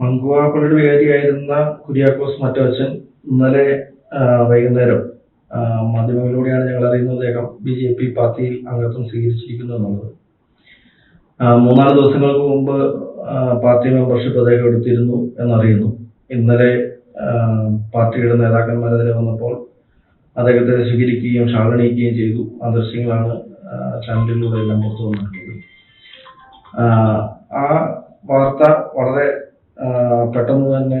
മങ്കുവ പള്ളിയുടെ വികാരിയായിരുന്ന കുര്യാക്കോസ് മറ്റവച്ചൻ ഇന്നലെ വൈകുന്നേരം മാധ്യമങ്ങളിലൂടെയാണ് ഞങ്ങൾ അറിയുന്നത് അദ്ദേഹം ബി ജെ പി പാർട്ടിയിൽ അംഗത്വം സ്വീകരിച്ചിരിക്കുന്നു എന്നുള്ളത്. മൂന്നാൽ ദിവസങ്ങൾക്ക് മുമ്പ് പാർട്ടി മെമ്പർഷിപ്പ് അദ്ദേഹം എടുത്തിരുന്നു എന്നറിയുന്നു. ഇന്നലെ പാർട്ടിയുടെ നേതാക്കന്മാർ അതിനെ വന്നപ്പോൾ അദ്ദേഹത്തെ സ്വീകരിക്കുകയും ഷാളണിയിക്കുകയും ചെയ്തു. ആ ദൃശ്യങ്ങളാണ് ചാനലിലൂടെ എല്ലാം പുറത്തു വന്നിട്ടുള്ളത്. ആ വാർത്ത വളരെ ആ, പെട്ടെന്ന് തന്നെ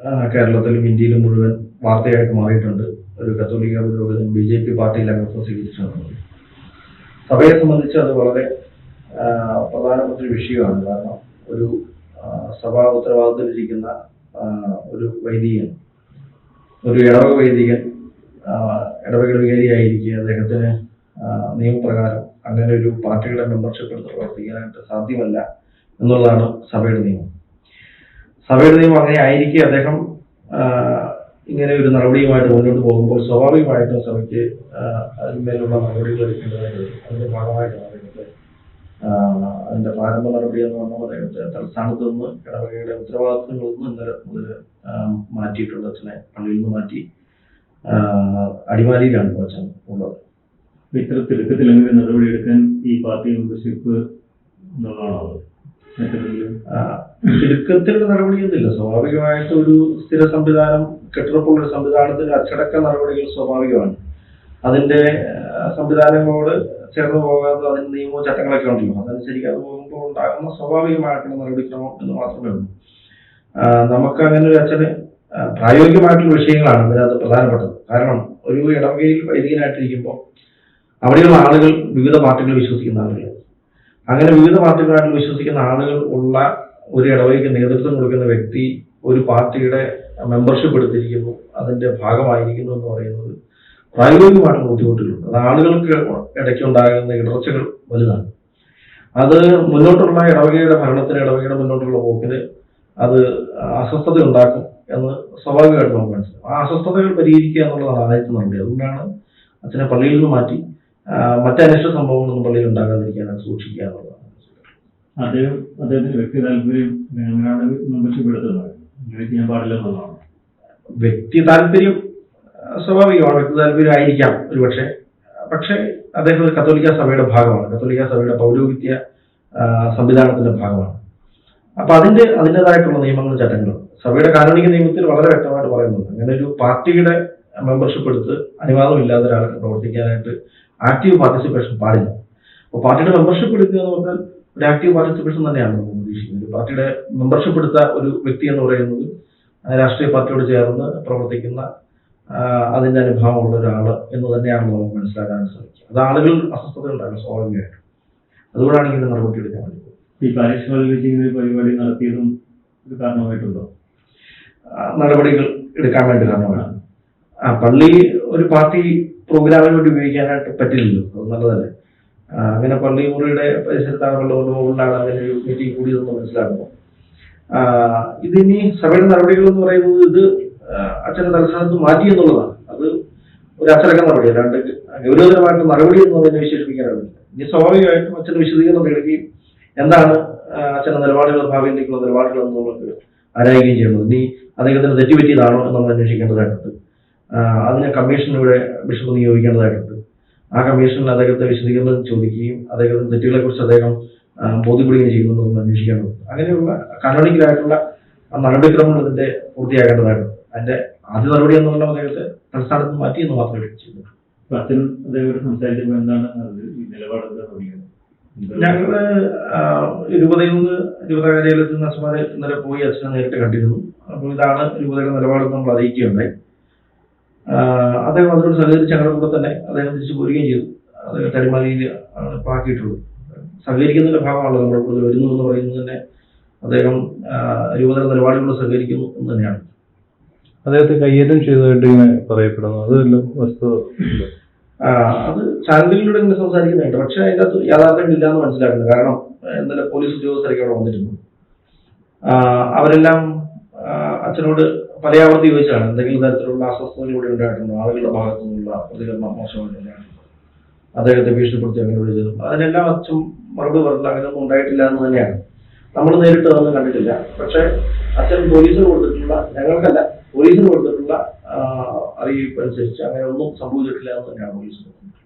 ആ, കേരളത്തിലും ഇന്ത്യയിലും മുഴുവൻ വാർത്തയായിട്ട് മാറിയിട്ടുണ്ട്. ഒരു കത്തോലിക്ക പുരോഗതി ബി ജെ പി പാർട്ടിയിൽ അംഗത്വം സ്വീകരിച്ചിട്ടുണ്ട് സഭയെ സംബന്ധിച്ച് അത് വളരെ പ്രധാനപ്പെട്ട ഒരു വിഷയമാണ്. കാരണം ഒരു സഭാ ഉത്തരവാദിത്തത്തിലിരിക്കുന്ന ഒരു വൈദികൻ ഒരു ഇടവക വൈദികൻ ഇടവകൾ വികാരിയായിരിക്കുക അദ്ദേഹത്തിന് നിയമപ്രകാരം അങ്ങനെ ഒരു പാർട്ടിയുടെ മെമ്പർഷിപ്പ് എടുത്ത് പ്രവർത്തിക്കാനായിട്ട് സാധ്യമല്ല എന്നുള്ളതാണ് സഭയുടെ നിയമം. സഭയുടെ നിയമം അങ്ങനെ ആയിരിക്കെ അദ്ദേഹം ഇങ്ങനെ ഒരു നടപടിയുമായിട്ട് മുന്നോട്ട് പോകുമ്പോൾ സ്വാഭാവികമായിട്ടും സഭയ്ക്ക് അതിന്മേലുള്ള നടപടികൾ എടുക്കേണ്ടതായിട്ട് അതിന്റെ ഭാഗമായിട്ടാണ് അദ്ദേഹത്തെ അതിന്റെ പ്രാരംഭ നടപടി എന്ന് പറഞ്ഞാൽ അദ്ദേഹത്തെ തലസ്ഥാനത്ത് നിന്ന് ഇടവകയുടെ ഉത്തരവാദിത്തങ്ങളിൽ നിന്ന് ഇന്നലെ മുതൽ മാറ്റിയിട്ടുണ്ട്. അച്ഛനെ പള്ളിയിൽ നിന്ന് മാറ്റി അടിമാലിയിലാണ് അച്ഛൻ ഉള്ളത്. ഇത്ര തിടുക്കത്തിൽ എടുക്കാൻ നടപടിയെടുക്കാൻ ഈ പാർട്ടി മെമ്പർഷിപ്പ് എന്നുള്ളതാണോ? തിടുക്കത്തിലുള്ള നടപടിയൊന്നുമില്ല. സ്വാഭാവികമായിട്ട് ഒരു സ്ഥിര സംവിധാനം കെട്ടുറപ്പുള്ള ഒരു സംവിധാനത്തിന്റെ അച്ചടക്ക നടപടികൾ സ്വാഭാവികമാണ്. അതിന്റെ സംവിധാനങ്ങളോട് ചേർന്ന് പോകാതെ അതിന് നിയമവും ചട്ടങ്ങളൊക്കെ ഉണ്ടല്ലോ. അതനുസരിക്കാതെ പോകുമ്പോൾ ഉണ്ടാകുന്ന സ്വാഭാവികമായിട്ടുള്ള നടപടിക്രമം എന്ന് മാത്രമേ ഉള്ളൂ. നമുക്ക് അങ്ങനെ ഒരു അച്ഛന് പ്രായോഗികമായിട്ടുള്ള വിഷയങ്ങളാണ് അതിനകത്ത് പ്രധാനപ്പെട്ടത്. കാരണം ഒരു ഇടവകയിൽ വൈദികനായിട്ടിരിക്കുമ്പോൾ അവിടെയുള്ള ആളുകൾ വിവിധ പാർട്ടികൾ വിശ്വസിക്കുന്ന ആളുകൾ അങ്ങനെ വിവിധ പാർട്ടികളായിട്ട് വിശ്വസിക്കുന്ന ആളുകൾ ഉള്ള ഒരു ഇടവഴിക്ക് നേതൃത്വം കൊടുക്കുന്ന വ്യക്തി ഒരു പാർട്ടിയുടെ മെമ്പർഷിപ്പ് എടുത്തിരിക്കുന്നു അതിന്റെ ഭാഗമായിരിക്കുന്നു എന്ന് പറയുന്നത് പ്രായോഗികമായിട്ടുള്ള ബുദ്ധിമുട്ടുകളുണ്ട്. അത് ആളുകൾക്ക് ഇടയ്ക്കുണ്ടാകുന്ന ഇടർച്ചകൾ വലുതാണ്. അത് മുന്നോട്ടുള്ള ഇടവകയുടെ ഭരണത്തിന് ഇടവകയുടെ മുന്നോട്ടുള്ള പോക്കിന് അത് അസ്വസ്ഥത ഉണ്ടാക്കും എന്ന് സ്വാഭാവികമായിട്ട് നമുക്ക് മനസ്സിലാവും. ആ അസ്വസ്ഥതകൾ പരിഹരിക്കുക എന്നുള്ളതാണ് ആദ്യത്തെ നടപടി. അതുകൊണ്ടാണ് അച്ഛനെ പള്ളിയിൽ നിന്ന് മാറ്റി ആ, മറ്റ് അനിഷ്ട സംഭവങ്ങളൊന്നും പള്ളിയിൽ ഉണ്ടാകാതിരിക്കാനായിട്ട് സൂക്ഷിക്കുക എന്നുള്ളതാണ്. അദ്ദേഹം അദ്ദേഹത്തിന്റെ വ്യക്തി താല്പര്യം മെമ്പർഷിപ്പ് എടുത്തത് ഇങ്ങനെ ചെയ്യാൻ പാടില്ല എന്നുള്ളതാണ്? വ്യക്തി താല്പര്യം സ്വാഭാവികമാണ്. വ്യക്തി താല്പര്യം ആയിരിക്കാം ഒരുപക്ഷെ. പക്ഷെ അദ്ദേഹം ഒരു കത്തോലിക്ക സഭയുടെ ഭാഗമാണ്. കത്തോലിക്ക സഭയുടെ പൗരോഹിത്യ സംവിധാനത്തിന്റെ ഭാഗമാണ്. അപ്പൊ അതിന്റെ അതിന്റെതായിട്ടുള്ള നിയമങ്ങളും ചട്ടങ്ങളും. സഭയുടെ കാനോണിക നിയമത്തിൽ വളരെ വ്യക്തമായിട്ട് പറയുന്നുണ്ട്. അങ്ങനെ ഒരു പാർട്ടിയുടെ മെമ്പർഷിപ്പ് എടുത്ത് അനുവാദമില്ലാത്ത ഒരാൾക്ക് പ്രവർത്തിക്കാനായിട്ട് ആക്റ്റീവ് പാർട്ടിസിപ്പേഷൻ പാടില്ല. അപ്പോൾ പാർട്ടിയുടെ മെമ്പർഷിപ്പ് എടുക്കുക എന്ന് പറഞ്ഞാൽ ഒരു ആക്റ്റീവ് പാർട്ടിസിപ്പേഷൻ തന്നെയാണ് നമ്മൾ ഉദ്ദേശിക്കുന്നത്. ഒരു പാർട്ടിയുടെ മെമ്പർഷിപ്പ് എടുത്ത ഒരു വ്യക്തി എന്ന് പറയുന്നത് രാഷ്ട്രീയ പാർട്ടിയോട് ചേർന്ന് പ്രവർത്തിക്കുന്ന അതിന്റെ അനുഭവമുള്ള ഒരാൾ എന്ന് തന്നെയാണ് നമുക്ക് മനസ്സിലാക്കാൻ ശ്രമിക്കുക അത് ആളുകൾ അസ്വസ്ഥത ഉണ്ടാകും സ്വാഭാവികമായിട്ടും. അതുകൊണ്ടാണ് ഇങ്ങനെ നടപടി എടുക്കാൻ വേണ്ടി ഈ ഒരു പരിപാടി നടത്തിയതും ഒരു കാരണമായിട്ടുണ്ടോ? നടപടികൾ എടുക്കാൻ വേണ്ടി കാരണമാണ്. പള്ളി ഒരു പാർട്ടി പ്രോഗ്രാമിന് വേണ്ടി ഉപയോഗിക്കാനായിട്ട് പറ്റില്ലല്ലോ. അത് നല്ലതല്ലേ. അങ്ങനെ പള്ളി മുറിയുടെ പരിസരത്താണ് പള്ളി കൊണ്ട് മുകളിലാണ് അങ്ങനെ ഒരു മീറ്റിംഗ് കൂടിയതെന്ന് മനസ്സിലാക്കുന്നു മനസ്സിലാക്കുന്നത് ഇതിനി സഭയുടെ നടപടികൾ എന്ന് പറയുന്നത് ഇത് അച്ഛന്റെ അച്ഛനെ തലസ്ഥാനത്ത് മാറ്റി എന്നുള്ളതാണ്. അത് ഒരു അച്ചടക്ക നടപടി അല്ലാണ്ട് ഗൗരവതരമായിട്ട് നടപടി എന്ന് പറയുന്നത് വിശേഷിപ്പിക്കാനാവില്ല ഇനി സ്വാഭാവികമായിട്ടും അച്ഛന് വിശദീകരണം നേടുകയും എന്താണ് അച്ഛന്റെ നിലപാടുകൾ ഭാവിയിലേക്കുള്ള നിലപാടുകൾ എന്ന് നമുക്ക് ആരായുകയും ചെയ്യുന്നത്. ഇനി അദ്ദേഹത്തിന് തെറ്റുപറ്റിയതാണോ എന്ന് നമ്മൾ അന്വേഷിക്കേണ്ടതായിട്ടുണ്ട്. ആ, കമ്മീഷൻ കമ്മീഷനിലൂടെ ബിഷപ്പ് നിയോഗിക്കേണ്ടതായിട്ടുണ്ട്. ആ കമ്മീഷനിൽ അദ്ദേഹത്തെ വിശദീകരണം ചോദിക്കുകയും അദ്ദേഹത്തിന്റെ തെറ്റുകളെ കുറിച്ച് അദ്ദേഹം ബോധ്യപ്പെടുകയും ചെയ്യുന്നുണ്ടോ എന്ന് അന്വേഷിക്കേണ്ടതുണ്ട് അങ്ങനെയുള്ള കാനോണിക്കലായിട്ടുള്ള നടപടിക്രമങ്ങൾ ഇതിന്റെ പൂർത്തിയാക്കേണ്ടതായിട്ടുണ്ട് അതിന്റെ ആദ്യ നടപടി എന്ന് പറഞ്ഞാൽ അദ്ദേഹത്തെ തലസ്ഥാനത്ത് മാറ്റി എന്ന് മാത്രമേ ചെയ്യുന്നു അപ്പൊ അച്ഛൻ അദ്ദേഹത്തോട് സംസാരിച്ചപ്പോൾ എന്താണ് ഈ നിലപാട് എന്താണ് പറയുന്നത് ഞങ്ങൾ രൂപതയിൽ നിന്ന് രൂപത കാര്യാലയത്തിൽ നിന്ന് അച്ഛന്മാരെ ഇന്നലെ പോയി അച്ഛനെ നേരിട്ട് കണ്ടിരുന്നു. അപ്പോൾ ഇതാണ് രൂപതയുടെ നിലപാടെന്ന് നമ്മൾ അറിയിക്കുകയുണ്ടായി. അദ്ദേഹം അതിനോട് സഹകരിച്ച് ഞങ്ങളുടെ കൂടെ തന്നെ അദ്ദേഹം തിരിച്ചു പോരുകയും ചെയ്തു. അദ്ദേഹം തടിമാലിയിൽ ആണ് ഇപ്പോൾ ആക്കിയിട്ടുള്ളത് സഹകരിക്കുന്നതിന്റെ ഭാഗമാണല്ലോ നമ്മുടെ കൂടുതൽ വരുന്നു എന്ന് പറയുന്നത് തന്നെ അദ്ദേഹം രൂപതര നിലപാടുകളോട് സഹകരിക്കുന്നു എന്ന് തന്നെയാണ്. അദ്ദേഹത്തെ കയ്യേറ്റം ചെയ്തതായിട്ട് ഇങ്ങനെ പറയപ്പെടുന്നു. അതെല്ലാം വസ്തു അത് ചാനലുകളിലൂടെ ഇങ്ങനെ സംസാരിക്കുന്നുണ്ട് പക്ഷെ അതിന്റെ അകത്ത് യാഥാർത്ഥ്യം ഇല്ല എന്ന് മനസ്സിലാക്കുന്നു കാരണം എന്തായാലും ഇന്നലെ പോലീസ് ഉദ്യോഗസ്ഥരൊക്കെ അവിടെ വന്നിരുന്നു. അവരെല്ലാം അച്ഛനോട് പലയാവർത്തി ചോദിച്ചാണ് എന്തെങ്കിലും തരത്തിലുള്ള അസ്വസ്ഥതകൾ ഇവിടെ ഉണ്ടായിട്ടുണ്ടോ? ആളുകളുടെ ഭാഗത്തു നിന്നുള്ള പ്രതികരണം മോശമായിട്ടുണ്ടായിട്ടുണ്ടോ അദ്ദേഹത്തെ ഭീഷണിപ്പെടുത്തി അങ്ങനെ വിളിച്ചത്. അതിനെല്ലാം അച്ഛൻ മറുപടി പറഞ്ഞില്ല. അങ്ങനെയൊന്നും ഉണ്ടായിട്ടില്ല എന്ന് തന്നെയാണ്. നമ്മൾ നേരിട്ട് അതൊന്നും കണ്ടിട്ടില്ല. പക്ഷേ അച്ഛൻ പോലീസിന് കൊടുത്തിട്ടുള്ള ഞങ്ങൾക്കല്ല പോലീസിന് കൊടുത്തിട്ടുള്ള അറിയിപ്പ് അനുസരിച്ച് അങ്ങനെ ഒന്നും സംഭവിച്ചിട്ടില്ല എന്ന് തന്നെയാണ് പോലീസ് പറയുന്നത്.